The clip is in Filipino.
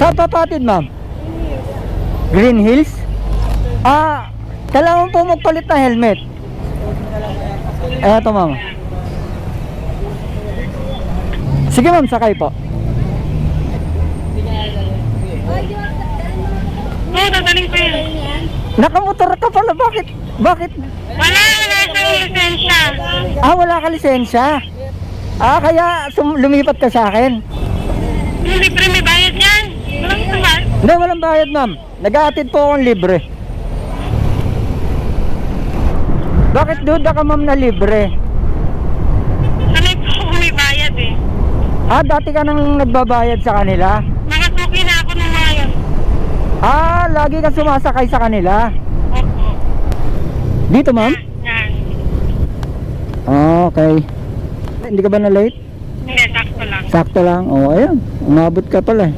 Saan papatid, ma'am? Green Hills? Ah, kailangan po magpalit ng helmet. Eto, ma'am. Sige, ma'am, sakay po. Oo, dadaling ko yun. Nakamotor ka pala, bakit? Bakit? Wala, wala siyang lisensya. Ah, wala ka lisensya. Ah, kaya sum- lumipat ka sa akin. Libre may bayad. Hindi, walang bayad, ma'am. Nag-aatid po akong libre. Bakit duda ka, ma'am, na libre? Sanay po ako may bayad eh. Ah, dati ka nang nagbabayad sa kanila? Nakasuki na ako ng mga yun. Ah, lagi ka sumasakay sa kanila. Opo. Dito, ma'am? Yan. Ah, okay. Hindi ka ba na late? Hindi, sakto lang. Sakto lang. Oh, ayun. Umabot ka pala. eh.